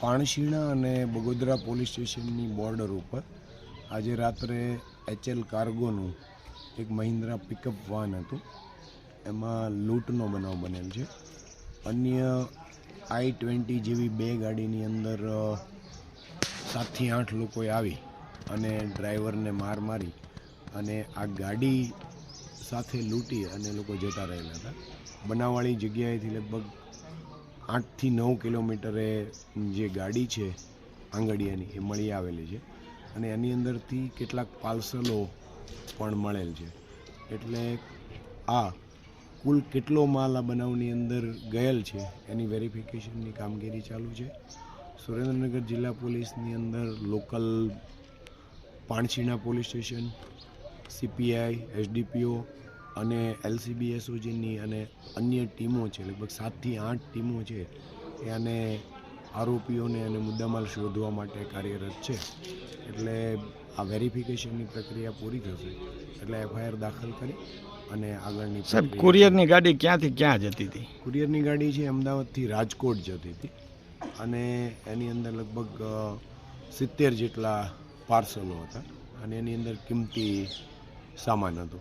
પાણશીણા અને બગોદરા પોલીસ સ્ટેશનની બોર્ડર ઉપર આજે રાત્રે એચએલ કાર્ગોનું એક મહિન્દ્રા પિકઅપ વાન હતું. એમાં લૂંટનો બનાવ બનેલ છે. અન્ય આઈ ટ્વેન્ટી જેવી બે ગાડીની અંદર સાતથી આઠ લોકોએ આવી અને ડ્રાઈવરને માર મારી અને આ ગાડી સાથે લૂંટી અને લોકો જતા રહેલા હતા. બનાવવાળી જગ્યાએથી લગભગ આઠથી નવ કિલોમીટરે જે ગાડી છે આંગડિયાની એ મળી આવેલી છે અને એની અંદરથી કેટલાક પાર્સલો પણ મળેલ છે. એટલે આ કુલ કેટલો માલ આ બનાવની અંદર ગયેલ છે એની વેરિફિકેશનની કામગીરી ચાલુ છે. સુરેન્દ્રનગર જિલ્લા પોલીસની અંદર local Panshina police station CPI SDPO અને એલસીબી એસઓજીની અને અન્ય ટીમો છે લગભગ સાતથી આઠ ટીમો છે એ આને આરોપીઓને અને મુદ્દામાલ શોધવા માટે કાર્યરત છે. એટલે આ વેરિફિકેશનની પ્રક્રિયા પૂરી થશે. એટલે એફઆઈઆર દાખલ કરી અને આગળની સાહેબ કુરિયરની ગાડી ક્યાંથી ક્યાં જતી હતી? કુરિયરની ગાડી છે અમદાવાદથી રાજકોટ જતી હતી. અને એની અંદર લગભગ સિત્તેર જેટલા પાર્સલો હતા. અને એની અંદર કિંમતી સામાન હતો.